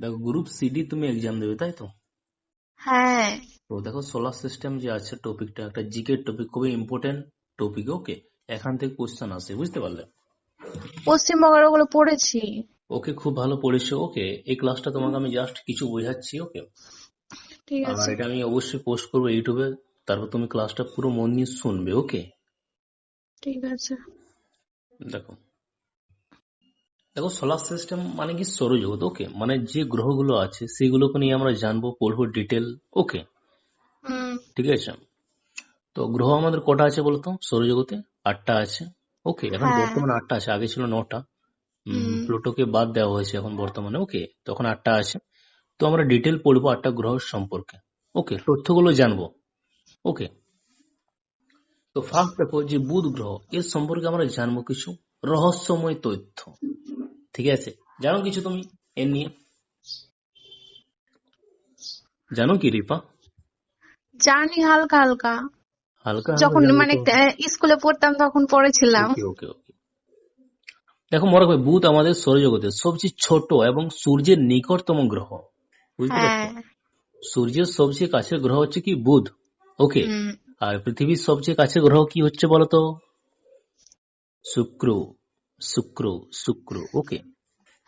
দেখো group CD তুমি exam দেবে তাই তো? হ্যাঁ। তো দেখো সোলার সিস্টেম যে আছে টপিকটা একটা জিকে টপিক খুবই ইম্পর্টেন্ট টপিক ওকে এখান থেকে কোশ্চেন আসে বুঝতে পারলে? পশ্চিমবঙ্গের ওগুলো পড়েছি। ওকে খুব ভালো পড়েছো ওকে এই ক্লাসটা তোমাকে আমি জাস্ট কিছু বোঝাচ্ছি ওকে ঠিক আর আছে। এটা আমি অবশ্যই পোস্ট করব ইউটিউবে তারপর তুমি ক্লাসটা পুরো মন দিয়ে শুনবে ওকে ঠিক আছে। দেখো। দেখো সোলার সিস্টেম মানে কি সৌরজগৎ ওকে মানে যে গ্রহগুলো আছে সেগুলোকে নিয়ে আমরা জানব পড়ব ডিটেল ওকে ঠিক আছে? তো গ্রহ আমাদের কটা আছে বলতো? সৌরজগতে আটটা আছে ওকে এখন হ্যাঁ। বর্তমানে আটটা আছে আগে ছিল নটা। প্লুটোকে বাদ দেওয়া হয়েছে এখন বর্তমানে ওকে তখন আটটা আছে। তো আমরা ডিটেল পড়ব আটটা গ্রহ সম্পর্কে ওকে তথ্যগুলো জানব ওকে তো ফার্স্ট দেখো যে বুধ গ্রহ এর সম্পর্কে আমরা জানব কিছু রহস্যময় তথ্য। ঠিক আছে। জানো কিছু তুমি? এর নিয়ে। জানো কি রিপা? জানি হালকা হালকা। হালকা যখন মানে স্কুলে পড়তাম তখন পড়েছিলাম। ওকে ওকে দেখো মনে রাখবে বুধ আমাদের সৌরজগতের সবচেয়ে ছোট এবং সূর্যের নিকটতম গ্রহ। বুঝতে হ্যাঁ। পারছ? সূর্যের সবচেয়ে কাছের গ্রহ হচ্ছে কি? বুধ। ওকে। আর পৃথিবীর সবচেয়ে কাছের গ্রহ কি হচ্ছে বলতো শুক্র। শুক্র শুক্র ওকে।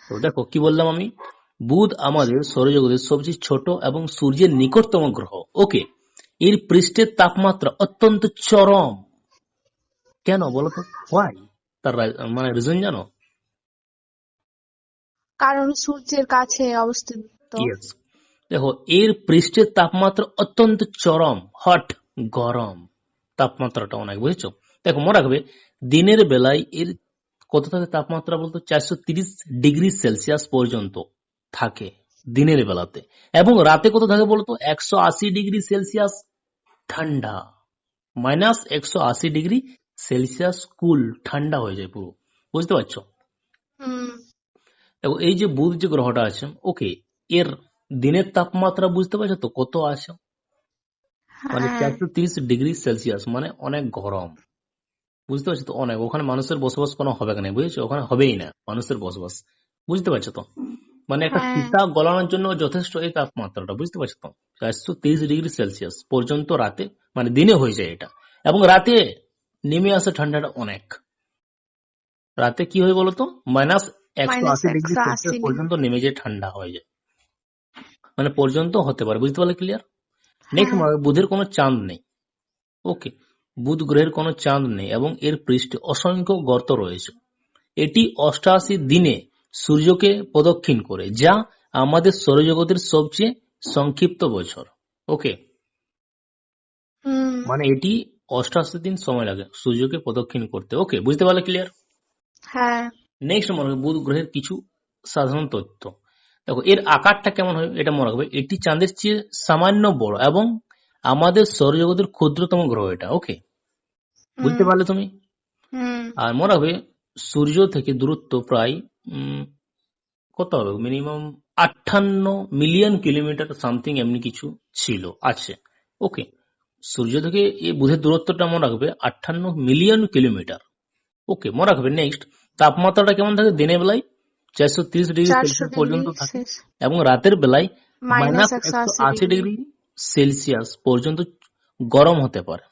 তো দেখো কি বললাম আমি? বুধ আমাদের সৌরজগতের সবচেয়ে ছোট এবং সূর্যের নিকটতম গ্রহ ওকে। এর পৃষ্ঠের তাপমাত্রা অত্যন্ত চরম। কেন বলতো হোয়াই তার মানে রিজন জানো? কারণ সূর্যের কাছে অবস্থিত। দেখো এর পৃষ্ঠের তাপমাত্রা অত্যন্ত চরম হট গরম। তাপমাত্রাটা অনেক বুঝেছ? দেখো মনে রাখবে দিনের বেলায় এর কত থাকে তাপমাত্রা বলতো চারশো ডিগ্রি সেলসিয়াস পর্যন্ত থাকে দিনের বেলাতে। এবং রাতে কত থাকে বলতো? একশো আশি ডিগ্রি সেলসিয়াস ঠান্ডা। মাইনাস একশো আশি ডিগ্রি সেলসিয়াস কুল ঠান্ডা হয়ে যায় পুরো। বুঝতে পারছ? দেখো এই যে বুধ যে গ্রহটা আছে ওকে এর দিনের তাপমাত্রা বুঝতে পারছ তো কত আছে? মানে হ্যাঁ। চারশো তিরিশ ডিগ্রি সেলসিয়াস মানে অনেক গরম। বুঝতে পারছ তো? অনেক ওখানে মানুষের বসবাস কোনো হবে না বুঝেছ? ওখানে হবেই না মানুষের বসবাস। বুঝতে পারছ তো? মানে একটা হ্যাঁ। সীতা গলানোর জন্য যথেষ্ট এই তাপমাত্রাটা বুঝতে পারছ তো? চারশো তিরিশ ডিগ্রি সেলসিয়াস পর্যন্ত রাতে মানে দিনে হয়ে যায় এটা। এবং রাতে নেমে আসে ঠান্ডাটা অনেক। রাতে কি হয় বলতো মাইনাস একশো আশি ডিগ্রি সেলসিয়াস পর্যন্ত নেমে যায় ঠান্ডা হয়ে যায়। মানে পর্যন্ত হতে পারে বুঝতে পারলে ক্লিয়ার নেক্সট হ্যাঁ। বুধের কোনো চাঁদ নেই। ওকে বুধ গ্রহের কোনো চাঁদ নেই এবং এর পৃষ্ঠে অসংখ্য গর্ত রয়েছে। এটি অষ্টআশি দিনে সূর্যকে প্রদক্ষিণ করে যা আমাদের সৌরজগতের সবচেয়ে সংক্ষিপ্ত বছর। ওকে? মানে এটি অষ্টআশি দিন সময় লাগে সূর্যকে প্রদক্ষিণ করতে। ওকে বুঝতে পারলে ক্লিয়ার হ্যাঁ। নেক্সট মনে রাখবে বুধ গ্রহের কিছু সাধারণ তথ্য। দেখো এর আকারটা কেমন হয় এটা মনে রাখবে এটি চাঁদের চেয়ে সামান্য বড় এবং আমাদের সৌরজগতের ক্ষুদ্রতম গ্রহ এটা ওকে? বুঝতে পারলে তুমি? আর মনে রাখবে সূর্য থেকে দূরত্ব প্রায় উম, কত হবে? মিনিমাম আটান্ন মিলিয়ন কিলোমিটার সামথিং এমনি কিছু ছিল আছে। ওকে সূর্য থেকে এই বুধের দূরত্বটা মনে রাখবে আটান্ন মিলিয়ন কিলোমিটার ওকে মনে রাখবে নেক্সট তাপমাত্রাটা কেমন থাকে? দিনের বেলায় চারশো তিরিশ ডিগ্রি সেলসিয়াস পর্যন্ত থাকে। এবং রাতের বেলায় মাইনাস একশো আশি ডিগ্রি সেলসিয়াস পর্যন্ত গরম হতে পারে।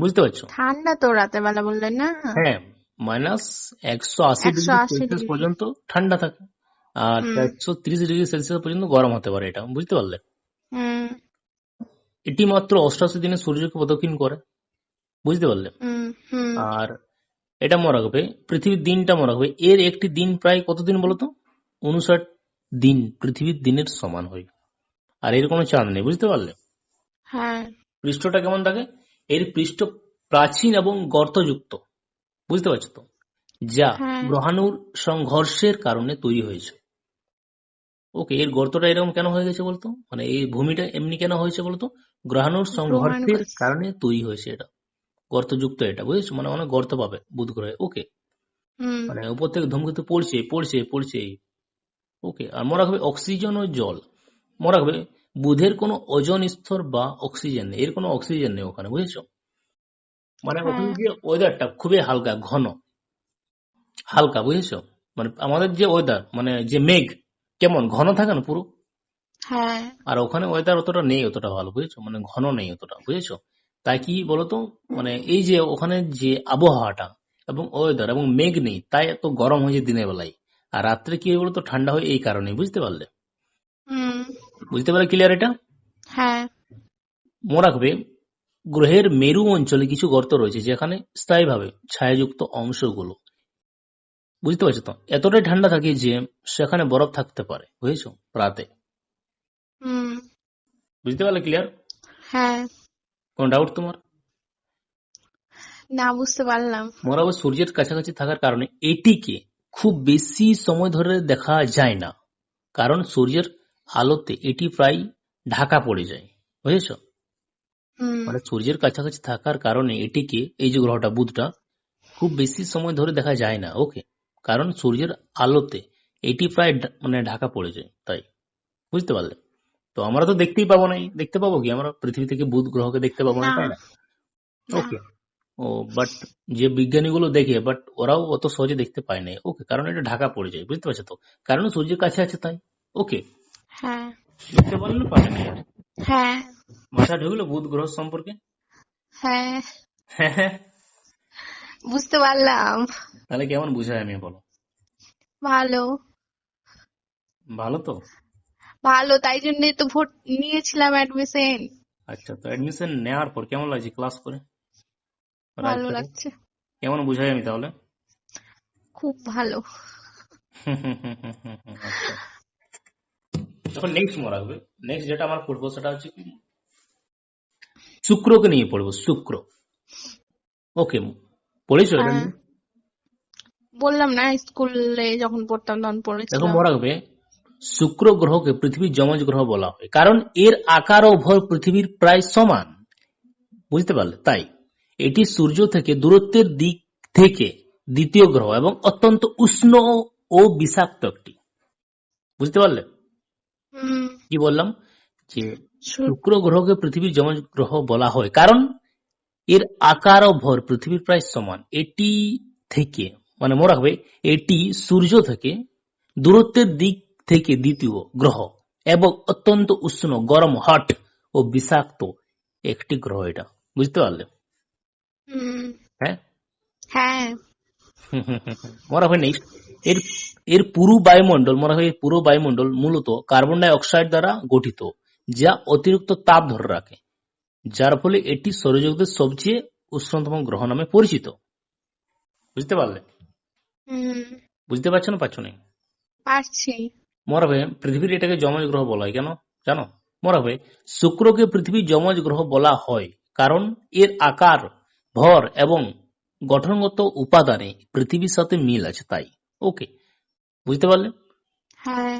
বুঝতে পারছ? ঠান্ডা তো রাতের বেলা বললেন না? হ্যাঁ মাইনাস একশো আশি ডিগ্রি সেলসিয়াস পর্যন্ত ঠান্ডা থাকে। আর একশো তিরিশ ডিগ্রি সেলসিয়াস পর্যন্ত গরম হতে পারে এটা বুঝতে পারলে? এটি মাত্র অষ্টাশি দিনে সূর্যকে প্রদক্ষিণ করে বুঝতে পারলে? আর এটা মনে রাখবে পৃথিবীর দিনটা মনে রাখবে এর একটি দিন প্রায় কতদিন বলতো উনষাট দিন পৃথিবীর দিনের সমান হয়। আর এর কোনো চাঁদ নেই বুঝতে পারলে? হ্যাঁ। পৃষ্ঠটা কেমন থাকে? এর পৃষ্ঠ প্রাচীন এবং গর্তযুক্ত। বুঝতে পারছ তো? যা হ্যাঁ। গ্রহাণুর সংঘর্ষের কারণে তৈরি হয়েছে। ওকে এর গর্তটা এরকম কেন হয়ে গেছে বলতো? মানে এই ভূমিটা এমনি কেন হয়েছে বলতো? গ্রহাণুর সংঘর্ষের কারণে তৈরি হয়েছে এটা। গর্তযুক্ত এটা বুঝেছ? মানে অনেক গর্ত পাবে বুধ গ্রহে ওকে। মানে উপর থেকে ধূমকেতু পড়ছে পড়ছে পড়ছে ওকে আর মনে রাখবে অক্সিজেন ও জল। মনে রাখবে বুধের কোনো ওজন স্তর বা অক্সিজেন নেই। এর কোনো অক্সিজেন নেই ওখানে বুঝেছ? মানে হ্যাঁ। ওখানে যে ওয়েদারটা খুবই হালকা ঘন। হালকা বুঝেছ? মানে আমাদের যে ওয়েদার মানে যে মেঘ কেমন? ঘন থাকে না পুরো? হ্যাঁ। আর ওখানে ওয়েদার অতটা নেই অতটা ভালো বুঝেছ? মানে ঘন নেই অতটা বুঝেছ? তাই কি বলতো? মানে এই যে ওখানে যে আবহাওয়াটা এবং ওয়েদার এবং মেঘ নেই তাই এত গরম হয়েছে দিনের বেলায়। আর রাত্রে কি বলতো? ঠান্ডা হয় এই কারণে বুঝতে পারলে? হুম। বুঝতে পারলে ক্লিয়ার এটা? হ্যাঁ। মনে রাখবে গ্রহের মেরু অঞ্চলে কিছু গর্ত রয়েছে যেখানে স্থায়ীভাবে ছায়াযুক্ত অংশগুলো। বুঝতে পারছ তো? এতটাই ঠান্ডা থাকে যে সেখানে বরফ থাকতে পারে বুঝেছ? রাতে। বুঝতে পারলে ক্লিয়ার হ্যাঁ। কোন ডাউট তোমার? না বুঝতে পারলাম। রাখবে সূর্যের কাছাকাছি থাকার কারণে এটিকে খুব বেশি সময় ধরে দেখা যায় না। কারণ সূর্যের আলোতে এটি প্রায় ঢাকা পড়ে যায়। বুঝেছ? মানে সূর্যের কাছাকাছি থাকার কারণে এটিকে এই যে গ্রহটা বুধটা খুব বেশি সময় ধরে দেখা যায় না ওকে কারণ সূর্যের আলোতে এটি প্রায় মানে ঢাকা পড়ে যায় তাই। বুঝতে পারলে? তো আমরা তো দেখতেই পাবো না দেখতে পাবো কি? আমরা পৃথিবী থেকে বুধ গ্রহকে দেখতে পাবো না। তাই না? না। ওকে ও বাট যে বিজ্ঞানীগুলো দেখে বাট ওরাও অত সহজে দেখতে পায় না ওকে কারণ এটা ঢাকা পড়ে যায় বুঝতে পারছ তো? কারণ সূর্যের কাছে আছে তাই ওকে হ্যাঁ। বুঝতে পারলে না? হ্যাঁ। মাথা ঢুকলো বুধ গ্রহ সম্পর্কে। হ্যাঁ। হ্যাঁ। বুঝতে পারলাম। তাহলে কেমন বুঝায় আমি বলো? ভালো। ভালো তো? ভালো তাই জন্যই তো ভোট নিয়েছিলাম অ্যাডমিশন আচ্ছা তো অ্যাডমিশন নেওয়ার পর কেমন লাগছে ক্লাস করে? ভালো লাগছে। কেমন বুঝাই আমি তাহলে? খুব ভালো। তখন নেক্সট মনে রাখবে নেক্সট যেটা আমার পড়ব সেটা হচ্ছে কি? শুক্রকে নিয়ে পড়ব শুক্র। ওকে পড়েছো এটা? হ্যাঁ। বললাম না স্কুলে যখন পড়তাম তখন দেখো পড়েছিলাম মনে রাখবে শুক্র গ্রহকে পৃথিবীর যমজ গ্রহ বলা হয়। কারণ এর আকার ও ভর পৃথিবীর প্রায় সমান। বুঝতে পারলে? তাই। এটি সূর্য থেকে দূরত্বের দিক থেকে দ্বিতীয় গ্রহ এবং অত্যন্ত উষ্ণ ও বিষাক্ত একটি। বুঝতে পারলে? কি বললাম? যে শুক্র গ্রহকে পৃথিবীর যমজ গ্রহ বলা হয়। কারণ এর আকার ও ভর পৃথিবীর প্রায় সমান। এটি থেকে মানে মনে রাখবে এটি সূর্য থেকে দূরত্বের দিক থেকে দ্বিতীয় গ্রহ এবং অত্যন্ত উষ্ণ গরম হট ও বিষাক্ত একটি গ্রহ এটা। বুঝতে পারলে? হুম। হ্যাঁ? হ্যাঁ। মনে হয় নেক্সট এর এর পুরো বায়ুমণ্ডল মনে হয় পুরো বায়ুমণ্ডল মূলত কার্বন ডাই অক্সাইড দ্বারা গঠিত যা অতিরিক্ত তাপ ধরে রাখে যার ফলে এটি সৌরজগতের সবচেয়ে উষ্ণতম গ্রহ নামে পরিচিত। বুঝতে পারলে? বুঝতে পারছ না পারছ না পারছি। মনে রাখবে পৃথিবীর এটাকে যমজ গ্রহ বলা হয় কেন? জানো? রাখবে শুক্রকে পৃথিবীর যমজ গ্রহ বলা হয় কারণ এর আকার ভর এবং গঠনগত উপাদানে পৃথিবীর সাথে মিল আছে তাই। ওকে বুঝতে পারলে হ্যাঁ।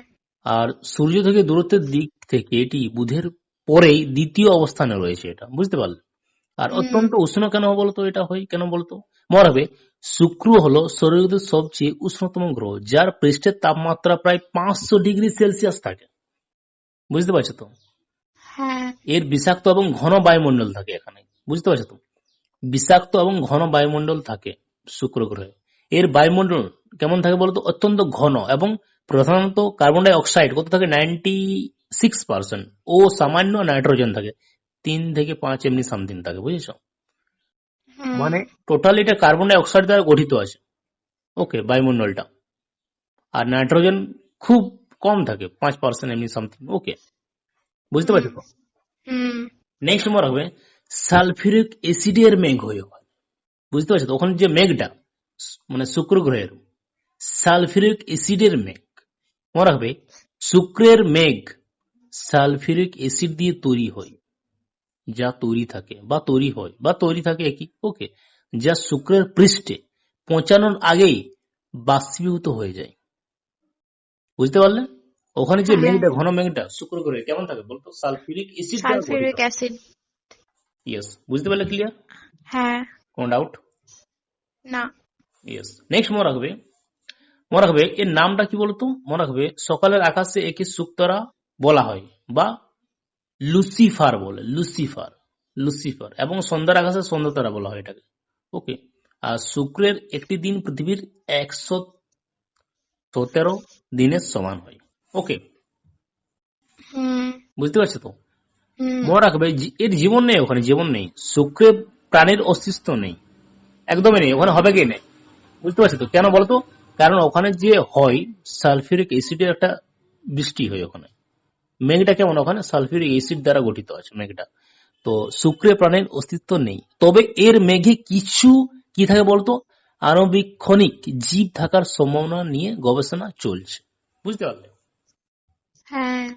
আর সূর্য থেকে দূরত্বের দিক থেকে এটি বুধের পরেই দ্বিতীয় অবস্থানে রয়েছে এটা বুঝতে পারলে আর অত্যন্ত উষ্ণ কেন বলতো এটা হয়? কেন বলতো? মনে রাখবে শুক্র হলো সৌরজগতের সবচেয়ে উষ্ণতম গ্রহ যার পৃষ্ঠের তাপমাত্রা প্রায় পাঁচশো ডিগ্রি সেলসিয়াস থাকে। বুঝতে পারছ তো? হ্যাঁ। এর বিষাক্ত এবং ঘন বায়ুমণ্ডল থাকে এখানে বুঝতে পারছ তো? বিষাক্ত এবং ঘন বায়ুমণ্ডল থাকে শুক্র গ্রহে। এর বায়ুমণ্ডল কেমন থাকে বলতো? অত্যন্ত ঘন এবং প্রধানত কার্বন ডাই অক্সাইড কত থাকে? নাইনটি সিক্স পার্সেন্ট ও সামান্য নাইট্রোজেন থাকে। তিন থেকে পাঁচ এমনি সামথিং থাকে বুঝেছ? হুম, মানে টোটাল এটা কার্বন ডাই অক্সাইড দ্বারা গঠিত আছে। ওকে বায়ুমণ্ডলটা। আর নাইট্রোজেন খুব কম থাকে পাঁচ পার্সেন্ট এমনি সামথিং ওকে বুঝতে পারছ হুম। নেক্সট মনে রাখবে সালফিউরিক অ্যাসিডের মেঘ হয়ে হয়। বুঝতে পারছ তো? ওখানে যে মেঘটা মানে শুক্র গ্রহের সালফিউরিক অ্যাসিডের মেঘ। মনে রাখবে শুক্রের মেঘ সালফিউরিক অ্যাসিড দিয়ে তৈরি হয়। যা তৈরি থাকে বা তৈরি হয় বা তৈরি থাকে একই ওকে। যা শুক্রের পৃষ্ঠে পৌঁছানোর আগেই বাষ্পীভূত হয়ে যায়। বুঝতে পারলেন? ওখানে যে হ্যাঁ। মেঘটা ঘন মেঘটা শুক্র গ্রহে কেমন থাকে বলতো? Sulphuric acid sulphuric acid. Yes বুঝতে পারলে ক্লিয়ার হ্যাঁ। কোনো ডাউট না। ইয়েস নেক্সট মনে রাখবে মনে রাখবে এর নামটা কি বলতো? মনে রাখবে সকালের আকাশে একে শুক্তরা বলা হয় বা লুসিফার বলে লুসিফার লুসিফার এবং সন্ধ্যার আকাশে সন্ধ্যাতারা বলা হয় এটাকে। ওকে আর শুক্রের একটি দিন পৃথিবীর একশো সতেরো দিনের সমান হয়। ওকে বুঝতে পারছ তো? মনে রাখবে এর জীবন নেই ওখানে জীবন নেই। শুক্রে প্রাণীর অস্তিত্ব নেই। একদমই নেই ওখানে হবে কি নেই? বুঝতে পারছ তো? কেন বলতো? কারণ ওখানে যে হয় সালফিউরিক অ্যাসিডের একটা বৃষ্টি হয় ওখানে। মেঘটা কেমন? ওখানে সালফিউরিক অ্যাসিড দ্বারা গঠিত আছে মেঘটা। তো শুক্রে প্রাণীর অস্তিত্ব নেই। তবে এর মেঘে কিছু কি থাকে বলতো? আণবিক্ষণিক জীব থাকার সম্ভাবনা নিয়ে গবেষণা চলছে। বুঝতে পারলে? হ্যাঁ।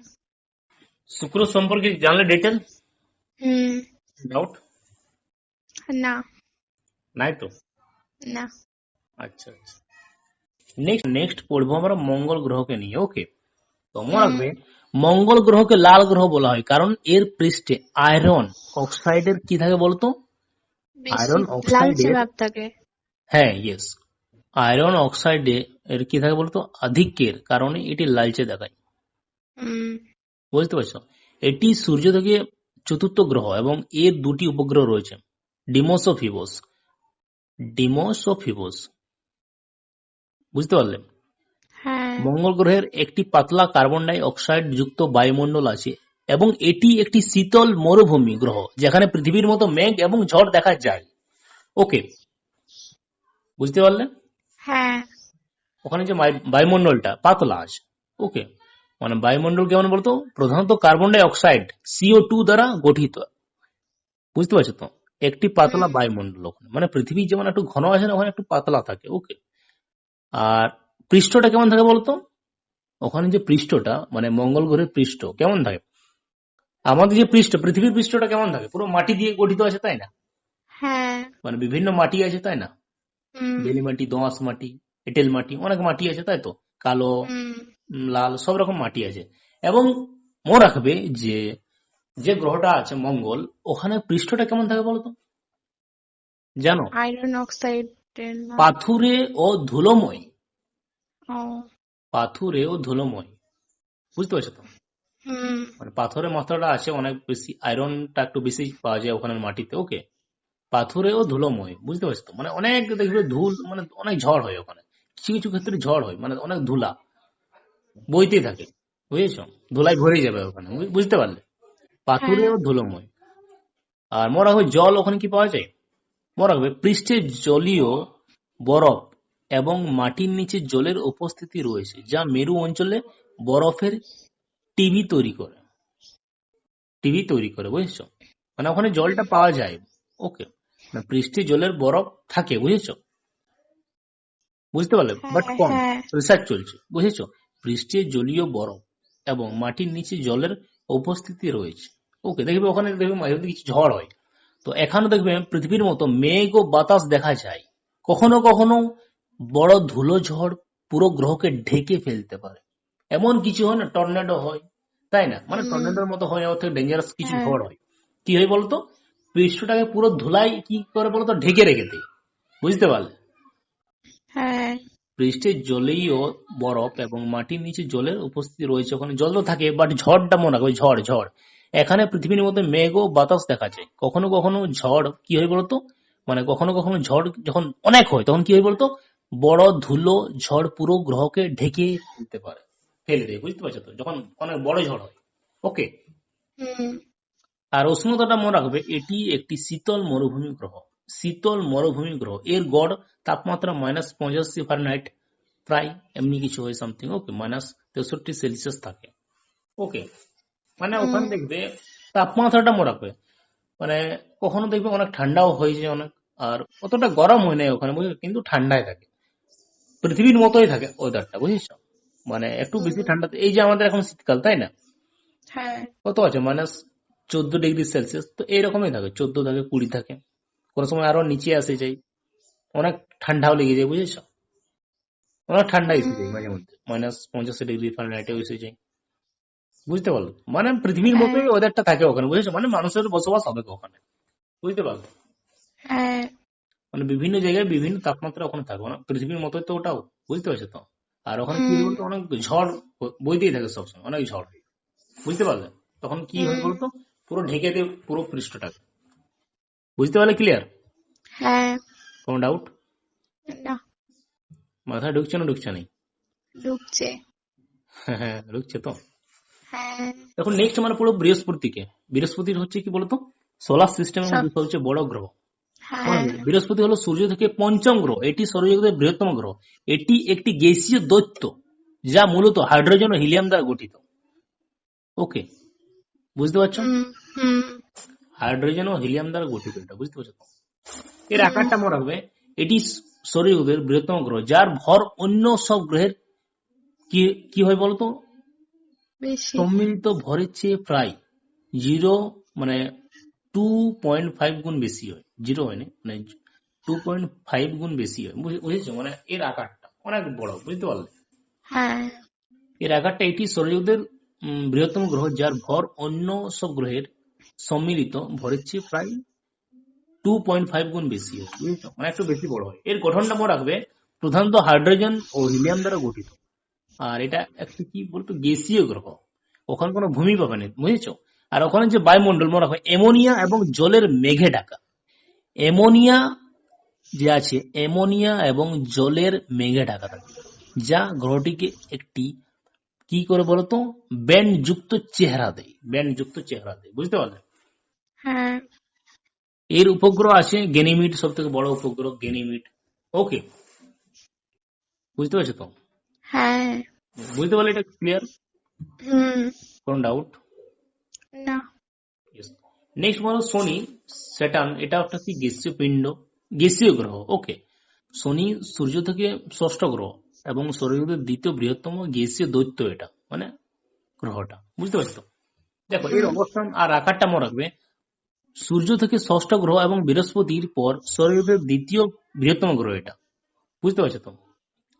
শুক্র সম্পর্কে জানলে ডিটেল হুম। ডাউট না। নাই তো? না। আচ্ছা আচ্ছা। নেক্সট নেক্সট পড়ব আমরা মঙ্গল গ্রহকে নিয়ে ওকে তো মনে রাখবে মঙ্গল গ্রহকে লাল গ্রহ বলা হয় কারণ এর পৃষ্ঠে আয়রন অক্সাইডের কি থাকে বলতো? আয়রন থাকে। হ্যাঁ ইয়েস আয়রন অক্সাইডে এর কি থাকে বলতো? আধিক্যের কারণে এটি লালচে দেখায়। বুঝতে পারছ? এটি সূর্য থেকে চতুর্থ গ্রহ এবং এর দুটি উপগ্রহ রয়েছে। ডিমোস ও ফিবোস ডিমোস ও ফিবোস বুঝতে পারলে হ্যাঁ। মঙ্গল গ্রহের একটি পাতলা কার্বন ডাই অক্সাইড যুক্ত বায়ুমণ্ডল আছে এবং এটি একটি শীতল মরুভূমি গ্রহ যেখানে পৃথিবীর মতো মেঘ এবং ঝড় দেখা যায়। ওকে বুঝতে পারলে হ্যাঁ। ওখানে যে বায়ু- বায়ুমণ্ডলটা পাতলা আছে। ওকে মানে বায়ুমণ্ডল কেমন বলতো? প্রধানত carbon dioxide CO two দ্বারা গঠিত। বুঝতে পারছ তো? একটি পাতলা বায়ুমণ্ডল ওখানে। মানে পৃথিবী যেমন একটু ঘন আছে না ওখানে একটু পাতলা থাকে। ওকে। আর পৃষ্ঠটা কেমন থাকে বলতো? ওখানে যে পৃষ্ঠটা মানে মঙ্গল গ্রহের পৃষ্ঠ কেমন থাকে? আমাদের যে পৃষ্ঠ পৃথিবীর পৃষ্ঠটা কেমন থাকে? পুরো মাটি দিয়ে গঠিত আছে তাই না? হ্যাঁ। মানে বিভিন্ন মাটি আছে তাই না? বেলি মাটি দোঁয়াশ মাটি এঁটেল মাটি অনেক মাটি আছে তাই তো? কালো লাল সব রকম মাটি আছে। এবং মনে রাখবে যে যে গ্রহটা আছে মঙ্গল ওখানে পৃষ্ঠটা কেমন থাকে বলতো? জানো? আয়রন অক্সাইড পাথুরে ও ধুলোময়। পাথুরে ও ধুলোময়। বুঝতে পারছ তো? মানে পাথরের মাত্রাটা আছে অনেক বেশি আয়রনটা একটু বেশি পাওয়া যায় ওখানে মাটিতে ওকে? পাথুরে ও ধুলোময় বুঝতে পারছ তো? মানে অনেক দেখবে ধুল মানে অনেক ঝড় হয় ওখানে। কিছু কিছু ক্ষেত্রে ঝড় হয় মানে অনেক ধুলা। বইতেই থাকে বুঝেছ? ধুলাই ভরে যাবে ওখানে বুঝতে পারলে? পাথুরে ও ধুলোময়। আর মনে রাখবে জল ওখানে কি পাওয়া যায়? পৃষ্ঠে জলীয় বরফ এবং মাটির নিচে জলের উপস্থিতি রয়েছে যা মেরু অঞ্চলে বরফের টিভি তৈরি করে। টিভি তৈরি করে বুঝেছ? মানে ওখানে জলটা পাওয়া যায়। ওকে মানে পৃষ্ঠে জলের বরফ থাকে বুঝেছ? বুঝতে পারলে? বাট হ্যাঁ, কম। হ্যাঁ। রিসার্চ চলছে বুঝেছ? পৃষ্ঠে জলীয় বরফ এবং মাটির নিচে জলের উপস্থিতি রয়েছে। ওকে দেখবে ওখানে দেখবে মাঝে কিছু ঝড় হয়। তো এখানে দেখবে পৃথিবীর মতো মেঘ ও বাতাস দেখা যায়। কখনো কখনো বড় ধুলো ঝড় পুরো গ্রহকে ঢেকে ফেলতে পারে। এমন কিছু হয় না টর্নেডো হয় তাই না? মানে টর্নেডোর মতো হয় ওর থেকে ডেঞ্জারাস কিছু হ্যাঁ। ঝড় হয়। কি হয় বলতো? পৃষ্ঠটাকে পুরো ধুলাই কি করে বলতো? ঢেকে রেখে দেয়। বুঝতে পারলে? হ্যাঁ। পৃষ্ঠে জলীয় বরফ এবং মাটির নিচে জলের উপস্থিতি রয়েছে। ওখানে জল তো থাকে বাট ঝড়টা মনে রাখবে ঝড় ঝড়। এখানে পৃথিবীর মধ্যে মেঘ ও বাতাস দেখা যায় কখনো কখনো ঝড় কি হয় বলতো? মানে কখনো কখনো ঝড় যখন অনেক হয় তখন কি হয় বলতো? বড় ধুলো ঝড় পুরো গ্রহকে ঢেকে ফেলতে পারে ফেলে দেয় বুঝতে পারছ তো? যখন অনেক বড় ঝড় হয় ওকে আর উষ্ণতাটা মনে রাখবে এটি একটি শীতল মরুভূমি গ্রহ। শীতল মরুভূমি গ্রহ। এর গড় তাপমাত্রা মাইনাস পঁচাশি ফারেনহাইট প্রায় এমনি কিছু হয় সামথিং ওকে মাইনাস তেষট্টি সেলসিয়াস থাকে ওকে মানে ওখানে দেখবে তাপমাত্রাটা মনে রাখবে। মানে কখনো দেখবে অনেক ঠান্ডাও হয়ে যায় অনেক আর অতটা গরম হয় না ওখানে বুঝছ কিন্তু ঠান্ডায় থাকে। পৃথিবীর মতোই থাকে ওয়েদারটা বুঝেছ মানে একটু বেশি ঠান্ডা এই যে আমাদের এখন শীতকাল তাই না? হ্যাঁ। কত আছে? মাইনাস চোদ্দ ডিগ্রি সেলসিয়াস তো এইরকমই থাকে চোদ্দ থাকে কুড়ি থাকে। কোন সময় আরও নিচে আসে যায় অনেক ঠান্ডাও লেগে যায় বুঝেছ অনেক ঠান্ডা এসে যায় মাঝে মধ্যে। মাইনাস পঞ্চাশ ডিগ্রি ফারেনহাইটেও এসে যায়। বুঝতে পারল? মানে পৃথিবীর হ্যাঁ। মতোই ওয়েদারটা থাকে ওখানে বুঝেছ? মানে মানুষের বসবাস হবে ওখানে বুঝতে পারল? হ্যাঁ। মানে বিভিন্ন জায়গায় বিভিন্ন তাপমাত্রা ওখানে থাকবে না পৃথিবীর মতোই তো ওটাও বুঝতে পারছ তো? আর ওখানে কি বলতো অনেক ঝড় বইতেই থাকে সবসময় অনেক ঝড়। হয় বুঝতে পারলে? তখন কি হয় বলতো? পুরো ঢেকে দেয় পুরো পৃষ্ঠটাকে। বুঝতে পারলে ক্লিয়ার হ্যাঁ। কোনো ডাউট না। মাথায় ঢুকছে না ঢুকছে নেই? ঢুকছে। হ্যাঁ হ্যাঁ ঢুকছে তো? হ্যাঁ এখন নেক্সট আমরা পড়ব বৃহস্পতিকে। বৃহস্পতির হচ্ছে কি বলতো? সোলার সিস্টেমের মধ্যে সবচেয়ে বড় গ্রহ। হ্যাঁ। বৃহস্পতি হলো সূর্য থেকে পঞ্চম গ্রহ। এটি সৌরজগতের বৃহত্তম গ্রহ। এটি একটি গ্যাসীয় দৈত্য যা মূলত হাইড্রোজেন ও হিলিয়াম দ্বারা গঠিত। ওকে বুঝতে পারছ? হাইড্রোজেন ও হিলিয়াম দ্বারা গঠিত এটা বুঝতে পারছ তো? এর আকারটা মনে রাখবে এটি সৌরজগতের বৃহত্তম গ্রহ যার ভর অন্য সব গ্রহের কি কি হয় বলতো? সম্মিলিত ভরের চেয়ে প্রায় জিরো মানে টু পয়েন্ট ফাইভ গুণ বেশি হয়। জিরো হয়নি মানে টু পয়েন্ট ফাইভ গুণ বেশি হয়। বুঝে- বুঝেছ? মানে এর আকারটা অনেক বড় বুঝতে পারলে? হ্যাঁ। এর আকারটা এটি সৌরজগতের বৃহত্তম গ্রহ যার ভর অন্য সব গ্রহের সম্মিলিত ভরের চেয়ে প্রায় টু পয়েন্ট ফাইভ গুণ বেশি হয় বুঝেছ? মানে একটু বেশি বড় হয়। এর গঠনটা মনে রাখবে প্রধানত হাইড্রোজেন ও হিলিয়াম দ্বারা গঠিত। আর এটা একটু কি বলতো? গ্যাসীয় গ্রহ। ওখানে কোনো ভূমি পাবে না বুঝেছ? আর ওখানে যে বায়ুমণ্ডল মনে রাখবে অ্যামোনিয়া এবং জলের মেঘে ঢাকা। অ্যামোনিয়া যে আছে অ্যামোনিয়া এবং জলের মেঘে ঢাকা থাকে। যা গ্রহটিকে একটি কি করে বলতো? ব্যান্ড যুক্ত চেহারা দেয়। ব্যান্ড যুক্ত চেহারা দেয় বুঝতে পারলে? হ্যাঁ। এর উপগ্রহ আছে গেনিমিড সব থেকে বড় উপগ্রহ গেনিমিড ওকে। বুঝতে পারছ তো? হ্যাঁ। বুঝতে পারলে এটা ক্লিয়ার হুম। কোন ডাউট না। নেক্সট বলো শনি স্যাটার্ন এটা একটা কি গ্যাসীয় পিণ্ড? গ্যাসীয় গ্রহ ওকে শনি সূর্য থেকে ষষ্ঠ গ্রহ এবং সৌরজগতের দ্বিতীয় বৃহত্তম গ্যাসীয় দৈত্য এটা মানে গ্রহটা। বুঝতে পারছ তো? দেখো এর অবস্থান আর আকারটা মনে রাখবে। সূর্য থেকে ষষ্ঠ গ্রহ এবং বৃহস্পতির পর সৌরজগতের দ্বিতীয় বৃহত্তম গ্রহ এটা। বুঝতে পারছ তো?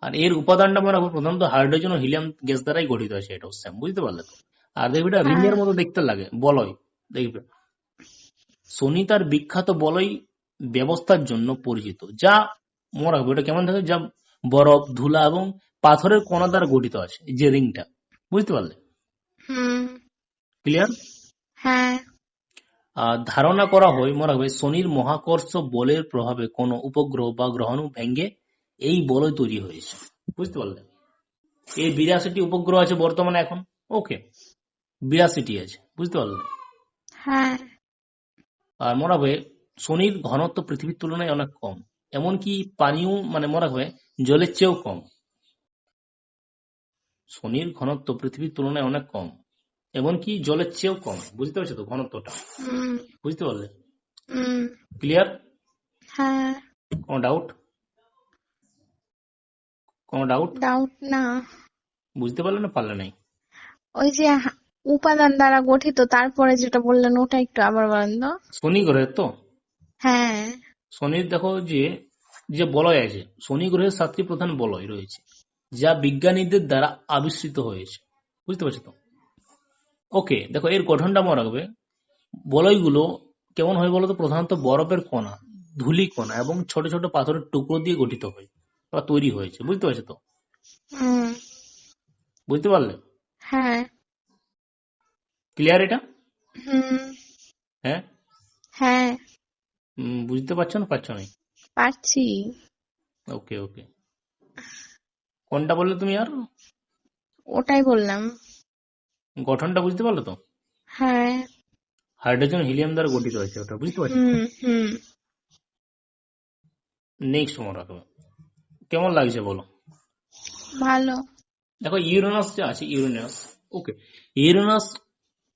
আর এর উপাদানটা মনে রাখব প্রধানত হাইড্রোজেন ও হিলিয়াম গ্যাস দ্বারাই গঠিত আছে এটা স্যাম বুঝতে পারলে তো? আর দেখবি এটা রিং এর মতো দেখতে লাগে বলয় দেখবে? শনি তার বিখ্যাত বলয় ব্যবস্থার জন্য পরিচিত যা মনে রাখবে এটা কেমন থাকে? যা বরফ ধুলা এবং পাথরের কণা দ্বারা গঠিত আছে যে রিংটা বুঝতে পারলে? হুম। ক্লিয়ার হ্যাঁ। আর ধারণা করা হয় মনে রাখবে শনির মহাকর্ষ বলের প্রভাবে কোনো উপগ্রহ বা গ্রহাণু ভেঙে এই বলয় তৈরি হয়েছে। বুঝতে পারলে এই বিরাশিটি উপগ্রহ আছে বর্তমানে এখন। ওকে বিরাশিটি আছে। বুঝতে পারলে হ্যাঁ। আর মনে হবে শনির ঘনত্ব পৃথিবীর তুলনায় অনেক কম। এমনকি পানিও মানে মনে রাখবে জলের চেয়েও কম। শনির ঘনত্ব পৃথিবীর তুলনায় অনেক কম। এমনকি জলের চেয়েও কম। বুঝতে পারছ তো ঘনত্বটা? বুঝতে পারলে? ক্লিয়ার? হ্যাঁ। কোনো ডাউট কোনো ডাউট ডাউট না। বুঝতে পারলে না পারলে নাই? ওই যে উপাদান দ্বারা গঠিত তারপরে যেটা বললেন ওটা একটু আবার বলেন তো। শনি গ্রহের তো? হ্যাঁ। শনির দেখো যে যে বলয় আছে শনি গ্রহের সাতটি প্রধান বলয় রয়েছে যা বিজ্ঞানীদের দ্বারা আবিষ্কৃত হয়েছে। বুঝতে পারছ তো? ওকে দেখো এর গঠনটা মনে রাখবে। বলয়গুলো কেমন হয় বলতো? প্রধানত বরফের কণা ধুলি কণা এবং ছোট ছোট পাথরের টুকরো দিয়ে গঠিত হয়। বা তৈরি হয়েছে বুঝতে পারছ তো? বুঝতে পারলে? হ্যাঁ। ক্লিয়ার এটা? হ্যাঁ? হ্যাঁ। বুঝতে পারছ না? পারছ না? পারছি। ওকে ওকে কোনটা বললে তুমি আর? ওটাই বললাম। গঠনটা বুঝতে পারলে তো? হ্যাঁ। হাইড্রোজেন হিলিয়াম দ্বারা গঠিত হয়েছে ওটা বুঝতে পারছ? হুম হুম। নেক্সট মনে রাখবে কেমন লাগছে বলো? ভালো। দেখো ইউরেনাস যে আছে ইউরেনাস ওকে ইউরেনাস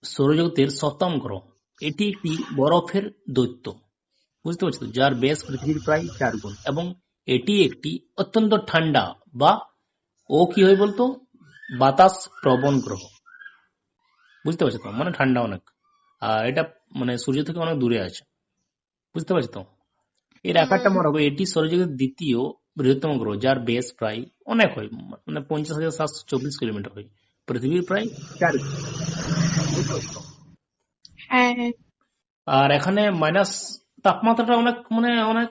সৌরজগতের সপ্তম গ্রহ এটি একটি বরফের দৈত্য বুঝতে পারছ যার ব্যাস পৃথিবীর প্রায় চার গুণ এবং এটি একটি অত্যন্ত ঠান্ডা বা ও কি হয় বলতো? বাতাস প্রবণ গ্রহ বুঝতে পারছ তো? মানে ঠান্ডা অনেক আর এটা মানে সূর্য থেকে অনেক দূরে আছে বুঝতে পারছ তো? এর আকারটা মনে হবে এটি সৌরজগতের দ্বিতীয় বৃহত্তম গ্রহ যার বেস প্রায় অনেক হয় মানে পঞ্চাশ হাজার সাতশো চব্বিশ কিলোমিটার হয়। পৃথিবীর প্রায় চার আর এখানে মাইনাস তাপমাত্রাটা অনেক মানে অনেক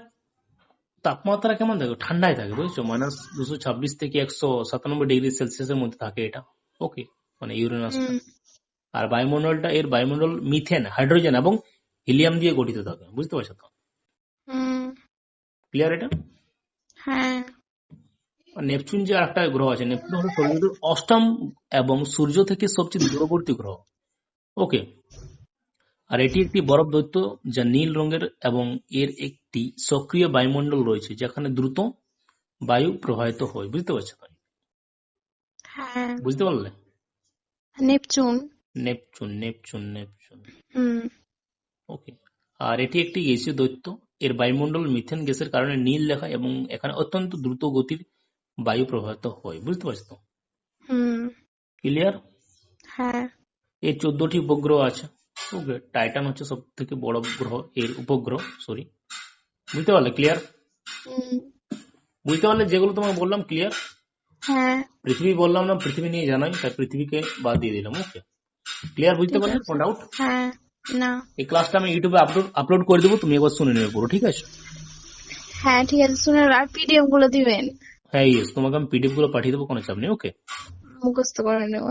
তাপমাত্রা কেমন থাকে? ঠান্ডায় থাকে বুঝছ? মাইনাস দুশো ছাব্বিশ থেকে একশো সাতানব্বই ডিগ্রি সেলসিয়াসের মধ্যে থাকে এটা। ওকে মানে ইউরেনাসটা হুম। আর বায়ুমণ্ডলটা এর বায়ুমণ্ডল মিথেন হাইড্রোজেন এবং হিলিয়াম দিয়ে গঠিত থাকে বুঝতে পারছ তো? হুম। ক্লিয়ার এটা? হ্যাঁ। নেপচুন যে আরেকটা গ্রহ আছে নেপচুন হলো সৌরজগতের অষ্টম এবং সূর্য থেকে সবচেয়ে দূরবর্তী গ্রহ। ওকে। আর এটি একটি বরফ দৈত্য যা নীল রঙের এবং এর একটি সক্রিয় বায়ুমণ্ডল রয়েছে যেখানে দ্রুত বায়ু প্রবাহিত হয়। বুঝতে পারছ? হ্যাঁ। বুঝতে পারলে? নেপচুন। Neptune Neptune Neptune. হুম। ওকে। আর এটি একটি গ্যাসীয় দৈত্য এর বায়ুমণ্ডল মিথেন গ্যাসের কারণে নীল লেখা এবং এখানে অত্যন্ত দ্রুত গতির বায়ু প্রবাহিত হয়। বুঝতে পারছ তো? ক্লিয়ার হ্যাঁ। এর চোদ্দটি উপগ্রহ আছে। ওকে টাইটান হচ্ছে সব থেকে বড় গ্রহ এর উপগ্রহ সরি বুঝতে পারলে? ক্লিয়ার বুঝতে পারলে যেগুলো তোমাকে বললাম ক্লিয়ার হ্যাঁ। পৃথিবী বললাম না পৃথিবী নিয়ে জানাই তাই পৃথিবীকে বাদ দিয়ে দিলাম ওকে ক্লিয়ার বুঝতে পারলে। কোনো ডাউট হ্যাঁ। না। এই ক্লাসটা আমি ইউটিউবে আপলোড আপলোড করে দেবো তুমি একবার শুনে নেবে পুরো ঠিক আছে? হ্যাঁ ঠিক আছে শুনে আর পিডিএফগুলো দিবেন। হ্যাঁ ইয়েস তোমাকে আমি পিডিএফগুলো পাঠিয়ে দেবো কোনো চাপ নেই ওকে মুখস্থ করে নেব।